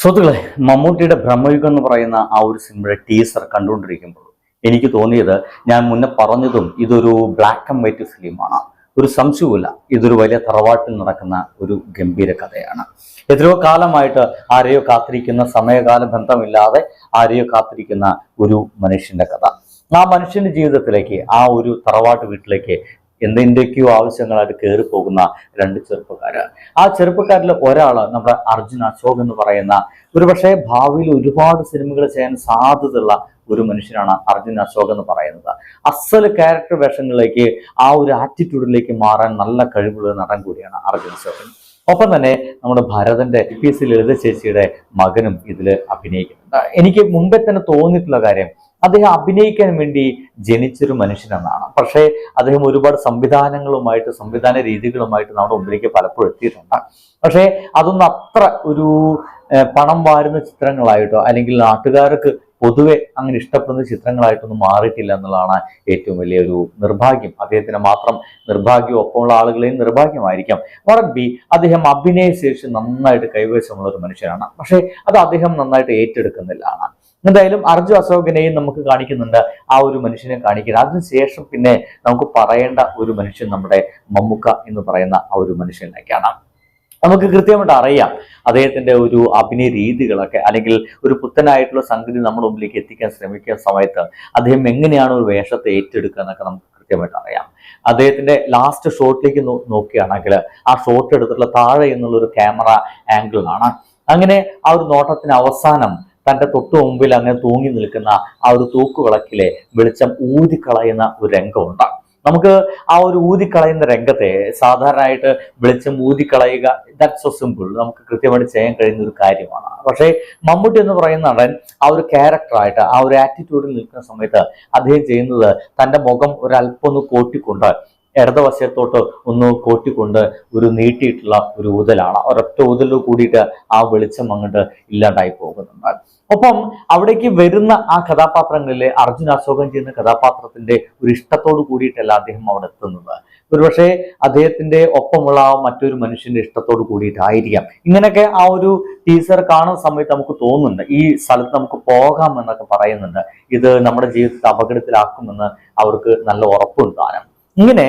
സുഹൃത്തുക്കളെ മമ്മൂട്ടിയുടെ ബ്രഹ്മയുഗം എന്ന് പറയുന്ന ആ ഒരു സിനിമയുടെ ടീസർ കണ്ടുകൊണ്ടിരിക്കുമ്പോൾ എനിക്ക് തോന്നിയത് ഞാൻ മുന്നേ പറഞ്ഞതും ഇതൊരു ബ്ലാക്ക് ആൻഡ് വൈറ്റ് ഫിലിമാണ് ഒരു സംശയവുമില്ല. ഇതൊരു വലിയ തറവാട്ടിൽ നടക്കുന്ന ഒരു ഗംഭീര കഥയാണ്. എത്രയോ കാലമായിട്ട് ആരെയോ കാത്തിരിക്കുന്ന സമയകാല ബന്ധമില്ലാതെ ആരെയോ കാത്തിരിക്കുന്ന ഒരു മനുഷ്യന്റെ കഥ. ആ മനുഷ്യന്റെ ജീവിതത്തിലേക്ക് ആ ഒരു തറവാട്ട് വീട്ടിലേക്ക് എന്തിന്റെയൊക്കെയോ ആവശ്യങ്ങളായിട്ട് കയറി പോകുന്ന രണ്ട് ചെറുപ്പക്കാര്. ആ ചെറുപ്പക്കാരിൽ ഒരാൾ നമ്മുടെ അർജുൻ അശോക് എന്ന് പറയുന്ന ഒരുപക്ഷെ ഭാവിയിൽ ഒരുപാട് സിനിമകൾ ചെയ്യാൻ സാധ്യതയുള്ള ഒരു മനുഷ്യനാണ് അർജുൻ അശോക് എന്ന് പറയുന്നത്. അസൽ ക്യാരക്ടർ വേഷങ്ങളിലേക്ക് ആ ഒരു ആറ്റിറ്റ്യൂഡിലേക്ക് മാറാൻ നല്ല കഴിവുള്ള നടൻ കൂടിയാണ് അർജുൻ അശോകൻ. ഒപ്പം തന്നെ നമ്മുടെ ഭരതന്റെ പി എസ് ലളിത ചേച്ചിയുടെ മകനും ഇതിൽ അഭിനയിക്കുന്നുണ്ട്. എനിക്ക് മുമ്പേ തന്നെ തോന്നിയിട്ടുള്ള കാര്യം അദ്ദേഹം അഭിനയിക്കാൻ വേണ്ടി ജനിച്ചൊരു മനുഷ്യനെന്നാണ്. പക്ഷേ അദ്ദേഹം ഒരുപാട് സംവിധാനങ്ങളുമായിട്ട് സംവിധാന രീതികളുമായിട്ട് നമ്മുടെ മുമ്പിലേക്ക് പലപ്പോഴും എത്തിയിട്ടുണ്ട്. പക്ഷേ അതൊന്നും അത്ര ഒരു പണം വാരുന്ന ചിത്രങ്ങളായിട്ടോ അല്ലെങ്കിൽ നാട്ടുകാർക്ക് പൊതുവെ അങ്ങനെ ഇഷ്ടപ്പെടുന്ന ചിത്രങ്ങളായിട്ടൊന്നും മാറിയിട്ടില്ല എന്നുള്ളതാണ് ഏറ്റവും വലിയൊരു നിർഭാഗ്യം. അദ്ദേഹത്തിന് മാത്രം നിർഭാഗ്യം ഒപ്പമുള്ള ആളുകളെയും നിർഭാഗ്യമായിരിക്കാം. വറൻ ബി അദ്ദേഹം അഭിനയശേഷി നന്നായിട്ട് കൈവശമുള്ള ഒരു മനുഷ്യനാണ്. പക്ഷേ അത് അദ്ദേഹം നന്നായിട്ട് ഏറ്റെടുക്കുന്നില്ല. എന്തായാലും അർജു അശോകനെയും നമുക്ക് കാണിക്കുന്നുണ്ട്. ആ ഒരു മനുഷ്യനെ കാണിക്കുന്നത് അതിനുശേഷം പിന്നെ നമുക്ക് പറയേണ്ട ഒരു മനുഷ്യൻ നമ്മുടെ മമ്മുക്ക എന്ന് പറയുന്ന ആ ഒരു മനുഷ്യനിലേക്കാണ് നമുക്ക് കൃത്യമായിട്ട് അറിയാം അദ്ദേഹത്തിന്റെ ഒരു അഭിനയ രീതികളൊക്കെ അല്ലെങ്കിൽ ഒരു പുത്തനായിട്ടുള്ള സംഗതി നമ്മുടെ മുമ്പിലേക്ക് എത്തിക്കാൻ ശ്രമിക്കുന്ന സമയത്ത് അദ്ദേഹം എങ്ങനെയാണ് ഒരു വേഷത്തെ ഏറ്റെടുക്കുക എന്നൊക്കെ നമുക്ക് കൃത്യമായിട്ട് അറിയാം. അദ്ദേഹത്തിന്റെ ലാസ്റ്റ് ഷോട്ടിലേക്ക് നോക്കുകയാണെങ്കിൽ ആ ഷോട്ട് എടുത്തിട്ടുള്ള താഴെ എന്നുള്ള ഒരു ക്യാമറ ആംഗിളാണ് അങ്ങനെ ആ ഒരു നോട്ടത്തിന് അവസാനം തന്റെ തൊട്ടു മുമ്പിൽ അങ്ങനെ തൂങ്ങി നിൽക്കുന്ന ആ ഒരു തൂക്കുവിളക്കിലെ വെളിച്ചം ഊതിക്കളയുന്ന ഒരു രംഗമുണ്ട്. നമുക്ക് ആ ഒരു ഊതിക്കളയുന്ന രംഗത്തെ സാധാരണയായിട്ട് വെളിച്ചം ഊതിക്കളയുക ദാറ്റ് സോ സിമ്പിൾ നമുക്ക് കൃത്യമായിട്ട് ചെയ്യാൻ കഴിയുന്ന ഒരു കാര്യമാണ്. പക്ഷേ മമ്മൂട്ടി എന്ന് പറയുന്ന നടൻ ആ ഒരു ക്യാരക്ടറായിട്ട് ആ ഒരു ആറ്റിറ്റ്യൂഡിൽ നിൽക്കുന്ന സമയത്ത് അദ്ദേഹം ചെയ്യുന്നത് തന്റെ മുഖം ഒരല്പം ഒന്ന് കോട്ടിക്കൊണ്ട് ഇടതുവശത്തോട്ട് ഒന്ന് കോട്ടിക്കൊണ്ട് ഒരു നീട്ടിയിട്ടുള്ള ഒരു ഊതലാണ്. ഒരൊറ്റ ഊതൽ കൂടിയിട്ട് ആ വെളിച്ചം അങ്ങോട്ട് ഇല്ലാണ്ടായി പോകുന്നുണ്ട്. ഒപ്പം അവിടേക്ക് വരുന്ന ആ കഥാപാത്രങ്ങളിലെ അർജുൻ അശോകൻ ചെയ്യുന്ന കഥാപാത്രത്തിന്റെ ഒരു ഇഷ്ടത്തോട് കൂടിയിട്ടല്ല അദ്ദേഹം അവിടെ എത്തുന്നത്. ഒരുപക്ഷെ അദ്ദേഹത്തിന്റെ ഒപ്പമുള്ള ആ മറ്റൊരു മനുഷ്യന്റെ ഇഷ്ടത്തോട് കൂടിയിട്ടായിരിക്കാം. ഇങ്ങനെയൊക്കെ ആ ഒരു ടീച്ചർ കാണുന്ന സമയത്ത് നമുക്ക് തോന്നുന്നുണ്ട്. ഈ സ്ഥലത്ത് നമുക്ക് പോകാം എന്നൊക്കെ പറയുന്നുണ്ട്. ഇത് നമ്മുടെ ജീവിതത്തെ അപകടത്തിലാക്കുമെന്ന് അവർക്ക് നല്ല ഉറപ്പുണ്ട് താനും ഇങ്ങനെ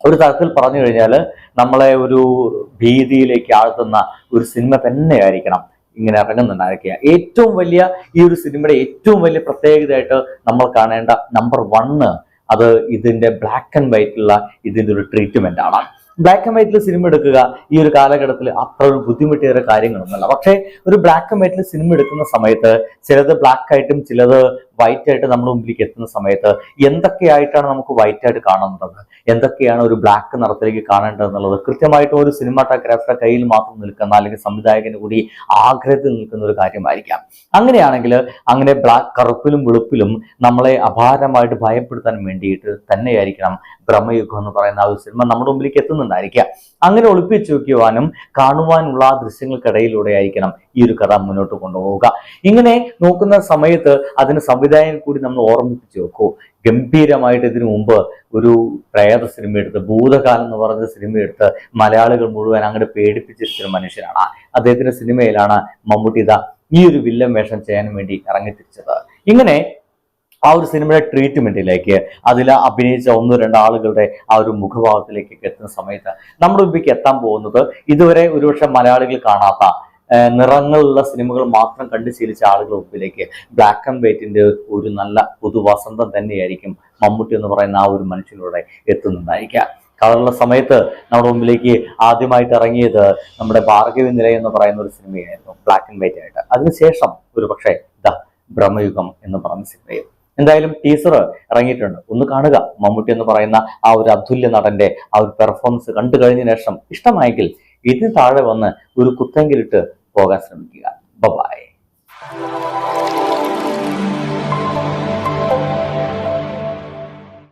ഒരു തരത്തിൽ പറഞ്ഞു കഴിഞ്ഞാൽ നമ്മളെ ഒരു ഭീതിയിലേക്ക് ആഴ്ത്തുന്ന ഒരു സിനിമ തന്നെയായിരിക്കണം ഇങ്ങനെ ഇറങ്ങുന്നുണ്ടായിരിക്കുക. ഏറ്റവും വലിയ ഈ ഒരു സിനിമയുടെ ഏറ്റവും വലിയ പ്രത്യേകതയായിട്ട് നമ്മൾ കാണേണ്ട നമ്പർ വണ്ണ് അത് ഇതിന്റെ ബ്ലാക്ക് ആൻഡ് വൈറ്റിലുള്ള ഇതിന്റെ ഒരു ട്രീറ്റ്മെന്റ് ആണ്. ബ്ലാക്ക് ആൻഡ് വൈറ്റിൽ സിനിമ എടുക്കുക ഈ ഒരു കാലഘട്ടത്തിൽ അത്ര ഒരു ബുദ്ധിമുട്ടേറെ കാര്യങ്ങളൊന്നുമല്ല. പക്ഷേ ഒരു ബ്ലാക്ക് ആൻഡ് വൈറ്റിൽ സിനിമ എടുക്കുന്ന സമയത്ത് ചിലത് ബ്ലാക്ക് ആയിട്ടും ചിലത് വൈറ്റ് ആയിട്ട് നമ്മുടെ മുമ്പിലേക്ക് എത്തുന്ന സമയത്ത് എന്തൊക്കെയായിട്ടാണ് നമുക്ക് വൈറ്റ് ആയിട്ട് കാണുന്നത്? എന്തൊക്കെയാണ് ഒരു ബ്ലാക്ക് നിറത്തിലേക്ക് കാണേണ്ടത് എന്നുള്ളത്? കൃത്യമായിട്ടും ഒരു സിനിമാട്ടോഗ്രാഫറുടെ കയ്യിൽ മാത്രം നിൽക്കുന്ന അല്ലെങ്കിൽ സംവിധായകന് കൂടി ആഗ്രഹത്തിൽ നിൽക്കുന്ന ഒരു കാര്യമായിരിക്കാം. അങ്ങനെയാണെങ്കിൽ അങ്ങനെ ബ്ലാക്ക് കറുപ്പിലും വെളുപ്പിലും നമ്മളെ അപാരമായിട്ട് ഭയപ്പെടുത്താൻ വേണ്ടിയിട്ട് തന്നെയായിരിക്കണം ബ്രഹ്മയുഗം എന്ന് പറയുന്ന ആ ഒരു സിനിമ നമ്മുടെ മുമ്പിലേക്ക് എത്തുന്നുണ്ടായിരിക്കാം അങ്ങനെ ഒളിപ്പിച്ചു വയ്ക്കുവാനും കാണുവാനുള്ള ആ ദൃശ്യങ്ങൾക്കിടയിലൂടെ ആയിരിക്കണം ഈ ഒരു കഥ മുന്നോട്ട് കൊണ്ടുപോവുക. ഇങ്ങനെ നോക്കുന്ന സമയത്ത് അതിന് സംവിധായകൻ കൂടി നമ്മൾ ഓർമ്മിപ്പിച്ച് വെക്കൂ. ഗംഭീരമായിട്ട് ഇതിനു മുമ്പ് ഒരു പ്രേത സിനിമ എടുത്ത് ഭൂതകാലം എന്ന് പറഞ്ഞ സിനിമ എടുത്ത് മലയാളികൾ മുഴുവൻ അങ്ങോട്ട് പേടിപ്പിച്ചിരിക്കുന്ന മനുഷ്യനാണ്. അദ്ദേഹത്തിന്റെ സിനിമയിലാണ് മമ്മൂട്ടി ഇതാ ഈ ഒരു വില്ലൻ വേഷം ചെയ്യാൻ വേണ്ടി ഇറങ്ങിത്തിരിച്ചത്. ഇങ്ങനെ ആ ഒരു സിനിമയുടെ ട്രീറ്റ്മെന്റിലേക്ക് അതിൽ അഭിനയിച്ച ഒന്നോ രണ്ടോ ആളുകളുടെ ആ ഒരു മുഖഭാവത്തിലേക്കൊക്കെ എത്തുന്ന സമയത്ത് നമ്മുടെ മുമ്പിലേക്ക് എത്താൻ പോകുന്നത് ഇതുവരെ ഒരുപക്ഷെ മലയാളികൾ കാണാത്ത നിറങ്ങളുള്ള സിനിമകൾ മാത്രം കണ്ടു ശീലിച്ച ആളുകളുടെ മുമ്പിലേക്ക് ബ്ലാക്ക് ആൻഡ് വൈറ്റിന്റെ ഒരു നല്ല പുതുവസന്തം തന്നെയായിരിക്കും മമ്മൂട്ടി എന്ന് പറയുന്ന ആ ഒരു മനുഷ്യനിലൂടെ എത്തുന്നുണ്ടായിരിക്കുക കളറുള്ള സമയത്ത് നമ്മുടെ മുമ്പിലേക്ക് ആദ്യമായിട്ട് ഇറങ്ങിയത് നമ്മുടെ ഭാർഗവി നിലയം എന്ന് പറയുന്ന ഒരു സിനിമയായിരുന്നു ബ്ലാക്ക് ആൻഡ് വൈറ്റ് ആയിട്ട്. അതിനുശേഷം ഒരു പക്ഷേ ദ ബ്രഹ്മയുഗം എന്ന് പറഞ്ഞ സിനിമയും. എന്തായാലും ടീസർ ഇറങ്ങിയിട്ടുണ്ട്. ഒന്ന് കാണുക. മമ്മൂട്ടി എന്ന് പറയുന്ന ആ ഒരു അതുല്യ നടന്റെ ആ ഒരു പെർഫോമൻസ് കണ്ടു കഴിഞ്ഞ ശേഷം ഇഷ്ടമായെങ്കിൽ ഇതിന് താഴെ വന്ന് ഒരു കുത്തെങ്കിലിട്ട് പോകാൻ ശ്രമിക്കുക. ബൈ